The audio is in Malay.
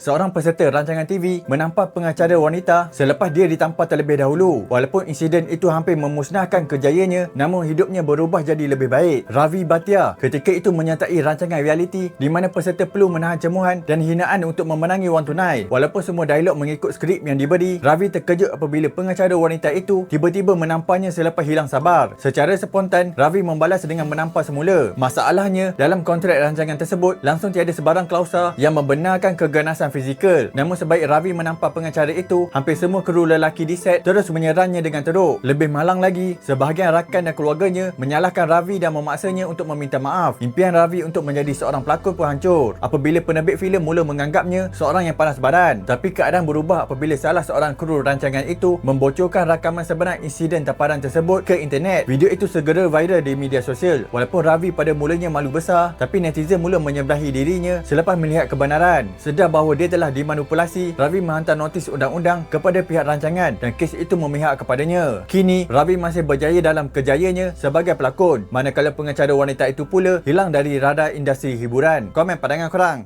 Seorang peserta rancangan TV menampar pengacara wanita selepas dia ditampar terlebih dahulu. Walaupun insiden itu hampir memusnahkan kejayaannya, namun hidupnya berubah jadi lebih baik. Ravi Bhatia ketika itu menyertai rancangan realiti di mana peserta perlu menahan cemuhan dan hinaan untuk memenangi wang tunai. Walaupun semua dialog mengikut skrip yang diberi, Ravi terkejut apabila pengacara wanita itu tiba-tiba menamparnya selepas hilang sabar. Secara spontan, Ravi membalas dengan menampar semula. Masalahnya, dalam kontrak rancangan tersebut, langsung tiada sebarang klausa yang membenarkan keganasan fizikal. Namun sebaik Ravi menampar pengacara itu, hampir semua kru lelaki di set terus menyerangnya dengan teruk. Lebih malang lagi, sebahagian rakan dan keluarganya menyalahkan Ravi dan memaksanya untuk meminta maaf. Impian Ravi untuk menjadi seorang pelakon pun hancur apabila penerbit filem mula menganggapnya seorang yang panas badan. Tapi keadaan berubah apabila salah seorang kru rancangan itu membocorkan rakaman sebenar insiden tamparan tersebut ke internet. Video itu segera viral di media sosial. Walaupun Ravi pada mulanya malu besar, tapi netizen mula menyeberangi dirinya selepas melihat kebenaran. Sedar bahawa dia telah dimanipulasi, Ravi menghantar notis undang-undang kepada pihak rancangan dan kes itu memihak kepadanya. Kini, Ravi masih berjaya dalam kejayaannya sebagai pelakon, manakala pengacara wanita itu pula hilang dari radar industri hiburan. Komen pandangan korang.